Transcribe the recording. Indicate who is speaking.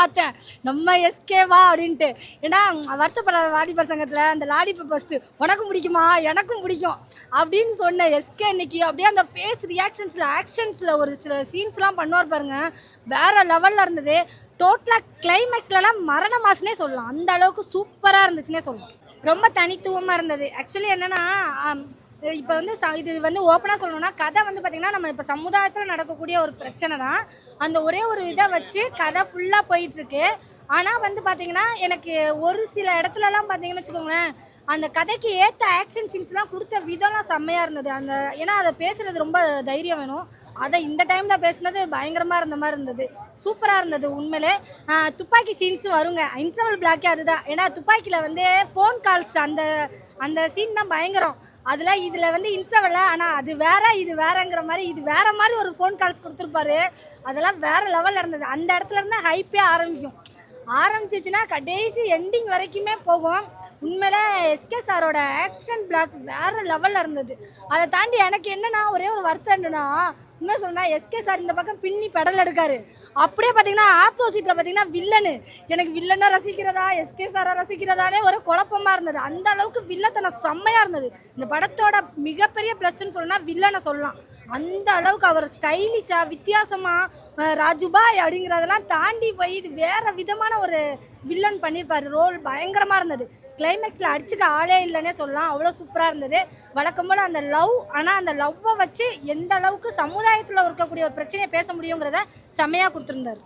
Speaker 1: பார்த்தேன். நம்ம எஸ்கேவா அப்படின்ட்டு. ஏன்னா வருத்தப்படாத வாலிபர் சங்கத்தில் அந்த லாலிப ஃபஸ்ட்டு உனக்கும் பிடிக்குமா? எனக்கும் பிடிக்கும். அப்படின்னு சொன்ன எஸ்கே இன்னைக்கு அப்படியே அந்த ஃபேஸ் ரியாக்ஷன்ஸில் ஆக்ஷன்ஸில் ஒரு சில சீன்ஸ்லாம் பண்ணுவார் பாருங்க. வேற லெவலில் இருந்தது. டோட்டலாக கிளைமேக்ஸ்லலாம் மரண மாசுனே சொல்லலாம். அந்த அளவுக்கு சூப்பராக இருந்துச்சுன்னே சொல்லலாம். ரொம்ப தனித்துவமாக இருந்தது. ஆக்சுவலி என்னன்னா இப்போ வந்து ச- இது வந்து ஓப்பனாக சொல்லணும்னா கதை வந்து பார்த்திங்கன்னா நம்ம இப்போ சமுதாயத்தில் நடக்கக்கூடிய ஒரு பிரச்சனை தான். அந்த ஒரே ஒரு இதை வச்சு கதை ஃபுல்லாக போயிட்டுருக்கு. ஆனால் வந்து பார்த்தீங்கன்னா எனக்கு ஒரு சில இடத்துலலாம் பார்த்தீங்கன்னு வச்சுக்கோங்களேன் அந்த கதைக்கு ஏற்ற ஆக்ஷன் சீன்ஸ்லாம் கொடுத்த விதம்லாம் செம்மையாக இருந்தது. அந்த ஏன்னா அதை பேசுகிறது ரொம்ப தைரியம் வேணும். அதை இந்த டைமில் பேசுனது பயங்கரமாக இருந்த மாதிரி இருந்தது. சூப்பராக இருந்தது உண்மையிலே. துப்பாக்கி சீன்ஸும் வருங்க. இன்டர்வல் பிளாக்கே அதுதான். ஏன்னா துப்பாக்கியில் வந்து ஃபோன் கால்ஸ் அந்த அந்த சீன் தான் பயங்கரம். அதில் இதில் வந்து இன்டர்வல்ல ஆனால் அது வேற இது வேறங்கிற மாதிரி இது வேற மாதிரி ஒரு ஃபோன் கால்ஸ் கொடுத்துருப்பாரு. அதெல்லாம் வேற லெவலில் இருந்தது அந்த இடத்துல இருந்து ஹைப்பே ஆரம்பிக்கும். ஆரம்பிச்சிச்சுன்னா கடைசி எண்டிங் வரைக்குமே போகும். உண்மையில எஸ்கே சாரோட ஆக்ஷன் பிளாக் வேற லெவலில் இருந்தது. அதை தாண்டி எனக்கு என்னன்னா ஒரே ஒரு வருத்தம் என்னன்னா உண்மை சொன்னா எஸ்கே சார் இந்த பக்கம் பின்னி பெடல் எடுக்காரு. அப்படியே பார்த்தீங்கன்னா ஆப்போசிட்டில் பார்த்தீங்கன்னா வில்லனு எனக்கு வில்லனை ரசிக்கிறதா எஸ்கே சாரை ரசிக்கிறதானே ஒரு குழப்பமா இருந்தது. அந்த அளவுக்கு வில்லத்தனம் செம்மையா இருந்தது. இந்த படத்தோட மிகப்பெரிய ப்ளஸ்ன்னு சொன்னால் வில்லனை சொல்லலாம். அந்த அளவுக்கு அவர் ஸ்டைலிஷாக வித்தியாசமாக ராஜுபாய் அப்படிங்கிறதெல்லாம் தாண்டி போய் இது வேறு விதமான ஒரு வில்லன் பண்ணியிருப்பார். ரோல் பயங்கரமாக இருந்தது. கிளைமேக்ஸில் அடிச்சுக்க ஆளே இல்லைன்னே சொல்லலாம். அவ்வளோ சூப்பராக இருந்தது. வழக்கம் போல் அந்த லவ் ஆனால் அந்த லவ்வை வச்சு எந்த அளவுக்கு சமுதாயத்தில் இருக்கக்கூடிய ஒரு பிரச்சனையை பேச முடியுங்கிறத செம்மையாக கொடுத்துருந்தாரு.